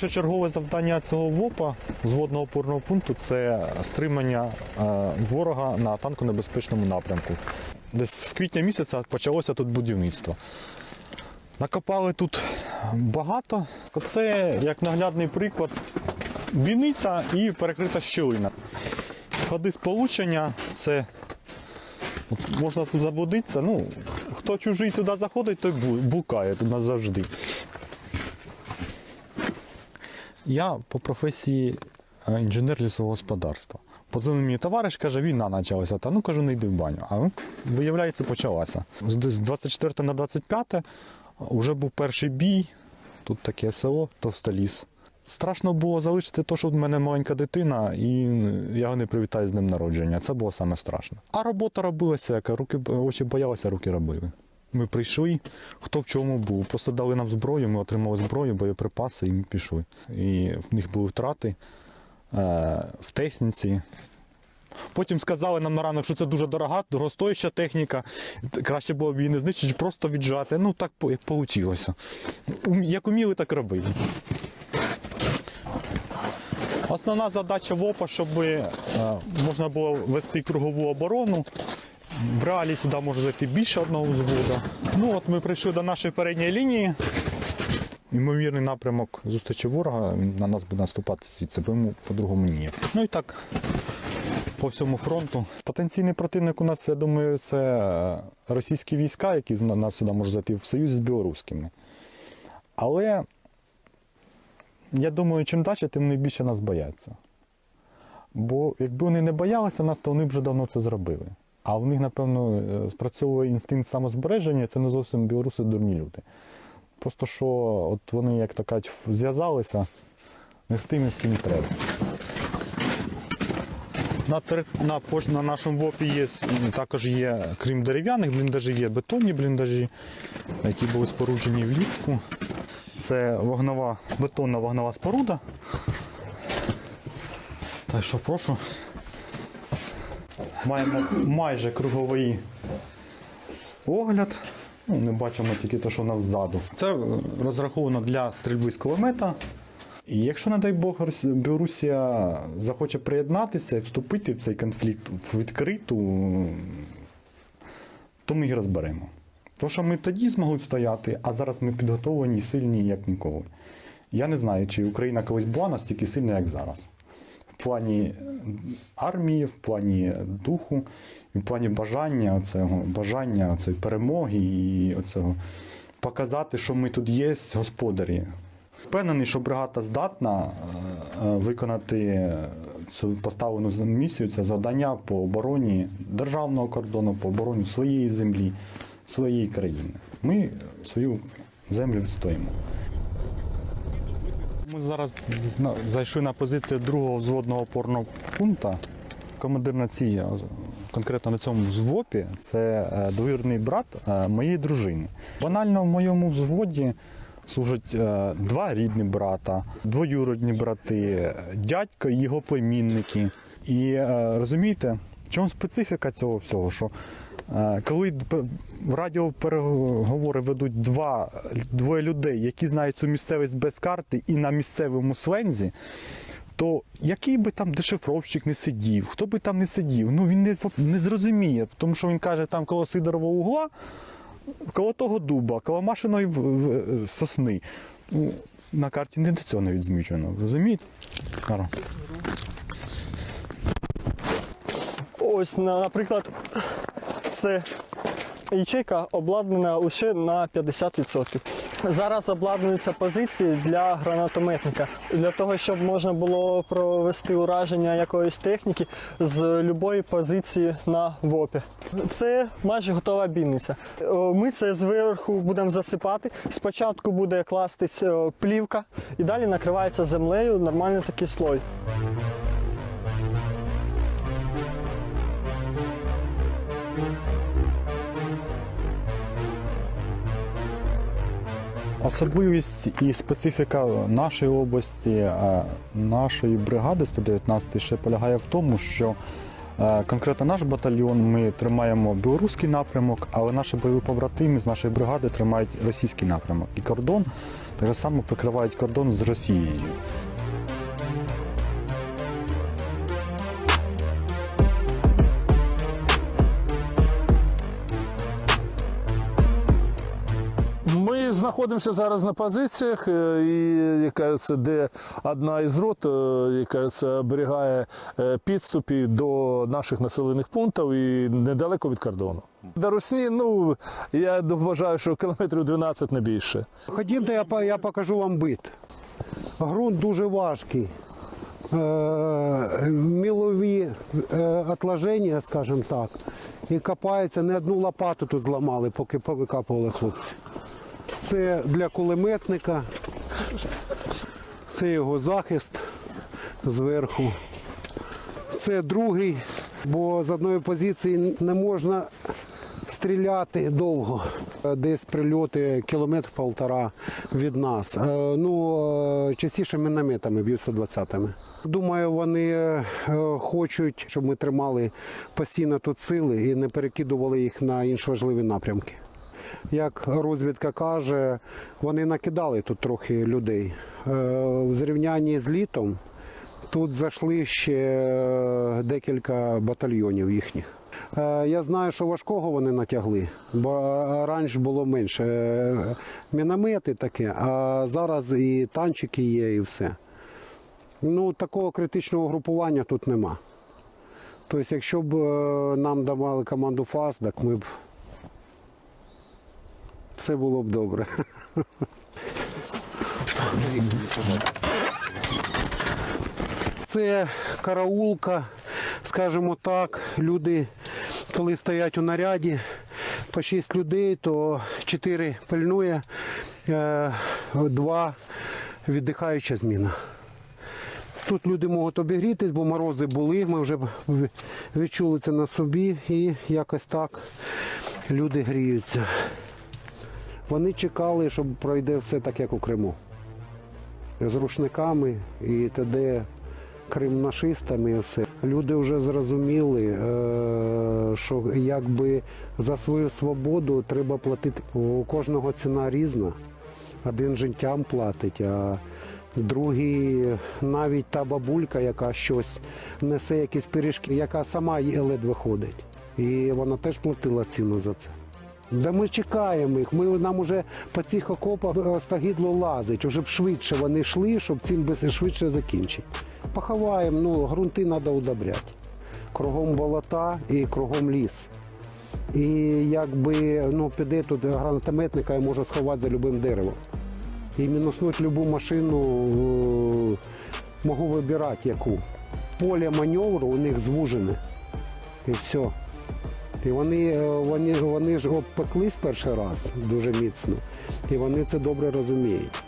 Першочергове завдання цього ВОПа зводного опорного пункту це стримання е, ворога на танконебезпечному напрямку. Десь з квітня місяця почалося тут будівництво. Накопали тут багато. Це як наглядний приклад бійниця і перекрита щілина. Ходи сполучення це можна тут заблудитися. Ну, хто чужий сюди заходить, той букає тут назавжди. Я по професії е, інженер лісового господарства. Позвонив мені товариш, каже, війна почалася. Та ну кажу, не йди в баню. А виявляється, почалася. З 24 на 25 вже був перший бій. Тут таке село, товстоліс. Страшно було залишити те, що в мене маленька дитина, і я не привітаю з днем народження. Це було саме страшно. А робота робилася, яка руки очі боялися, руки робили. Ми прийшли, хто в чому був. Просто дали нам зброю, ми отримали зброю, боєприпаси і ми пішли. І в них були втрати е, в техніці. Потім сказали нам на ранок, що це дуже дорога, дорогостояща техніка. Краще було б її не знищити, просто віджати. Ну так вийшло. Як уміли, так робили. Основна задача ВОПа, щоб е, можна було вести кругову оборону. В реалі сюди може зайти більше одного взводу. Ну от ми прийшли до нашої передньої лінії. Ймовірний напрямок зустрічі ворога він на нас буде наступати звідси, бо йому по-другому ні. Ну і так по всьому фронту. Потенційний противник у нас, я думаю, це російські війська, які на- нас сюди можуть зайти в союз з білоруськими. Але я думаю, чим далі, тим вони більше нас бояться. Бо якби вони не боялися нас, то вони б вже давно це зробили. А в них, напевно, е, спрацьовує інстинкт самозбереження, це не зовсім білоруси дурні люди. Просто що от вони, як то кажуть, зв'язалися не з тими, з ким треба. На, на, на нашому ВОПі є, також є, крім дерев'яних бліндажів, є бетонні бліндажі, які були споруджені влітку. Це вогнова, бетонна вогнова споруда. Так що прошу. Маємо майже круговий огляд. Ну, не бачимо тільки те, що у нас ззаду. Це розраховано для стрільби з кулемета. І якщо, не дай Бог, Білорусія захоче приєднатися і вступити в цей конфлікт в відкриту, то ми їх розберемо. То, що ми тоді змогли стояти, а зараз ми підготовлені сильні, як ніколи. Я не знаю, чи Україна колись була настільки сильна, як зараз. В плані армії, в плані духу, і в плані бажання, оцього, бажання оцеї перемоги і оцього показати, що ми тут є господарі. Впевнений, що бригада здатна е, виконати цю поставлену місію, це завдання по обороні державного кордону, по обороні своєї землі, своєї країни. Ми свою землю відстоїмо. Ми зараз зайшли на позицію другого взводного опорного пункту. Командир на цій, конкретно на цьому взвопі, це е, двоюрідний брат е, моєї дружини. Банально в моєму взводі служать е, два рідні брата, двоюродні брати, е, дядько і його племінники. І е, розумієте, в чому специфіка цього всього? Що е, коли в радіопереговори ведуть два, двоє людей, які знають цю місцевість без карти і на місцевому слензі, то який би там дешифровщик не сидів, хто би там не сидів, ну він не, не зрозуміє, тому що він каже, там коло Сидорового угла, коло того дуба, коло машиної сосни. Ну, на карті не до цього навіть змічено. Розумієте? Ось, наприклад, це ячейка обладнана лише на 50%. Зараз обладнуються позиції для гранатометника, для того, щоб можна було провести ураження якоїсь техніки з будь-якої позиції на ВОПі. Це майже готова бійниця. Е, Ми це зверху будемо засипати. Спочатку буде кластись е, плівка і далі накривається землею нормальний такий слой. Особливість і специфіка нашої області, нашої бригади 119 ще полягає в тому, що Е, Конкретно наш батальйон ми тримаємо білоруський напрямок, але наші бойові побратими з нашої бригади тримають російський напрямок. І кордон так само прикривають кордон з Росією. Ми знаходимося зараз на позиціях, е, і яка це де одна із рот, е, яка це оберігає е, підступи до наших населених пунктів і недалеко від кордону. До Русні, ну я вважаю, що кілометрів 12 не більше. Ходімте, я, я покажу вам бит. Ґрунт дуже важкий. Мілові отложення, скажімо так, і копається, не одну лопату тут зламали, поки повикапували хлопці. Це для кулеметника, це його захист зверху. Це другий, бо з одної позиції не можна стріляти довго. Десь прильоти кілометр полтора від нас. Е, Ну, е, частіше мінометами б'ють 120-ми. Думаю, вони е, хочуть, щоб ми тримали постійно тут сили і не перекидували їх на інші важливі напрямки. Як розвідка каже, вони накидали тут трохи людей. Е, В зрівнянні з літом Тут зайшли ще е, декілька батальйонів їхніх. Е, Я знаю, що важкого вони натягли, бо раніше було менше. Міномети таке, а зараз і танчики є, і все. Ну, такого критичного групування тут нема. Тобто, якщо б нам давали команду ФАС, так ми б все було б добре. Це караулка, скажімо так. Люди, коли стоять у наряді, по 6 людей, то 4 пильнує, е, 2 віддихаюча зміна. Тут люди можуть обігрітись, бо морози були, ми вже відчули це на собі і якось так люди гріються. Вони чекали, щоб пройде все так, як у Криму з рушниками і т.д. кримнашистами і все. Люди вже зрозуміли, е, що якби за свою свободу треба платити. У кожного ціна різна. Один життям платить, а другий навіть та бабулька, яка щось несе якісь пиріжки, яка сама ледве ходить. І вона теж платила ціну за це. Да ми чекаємо їх. Ми нам уже по цих окопах остагідло лазить. Уже б швидше вони йшли, щоб цим швидше закінчити. Поховаємо, ну ґрунти треба удобряти. Кругом болота і кругом ліс. І якби ну, піде тут гранатометника і може сховати за любим деревом. І мінуснути любу машину е, можу вибирати яку. Поле маневру у них звужене. І все. І вони, е, вони, вони ж обпеклись перший раз дуже міцно, і вони це добре розуміють.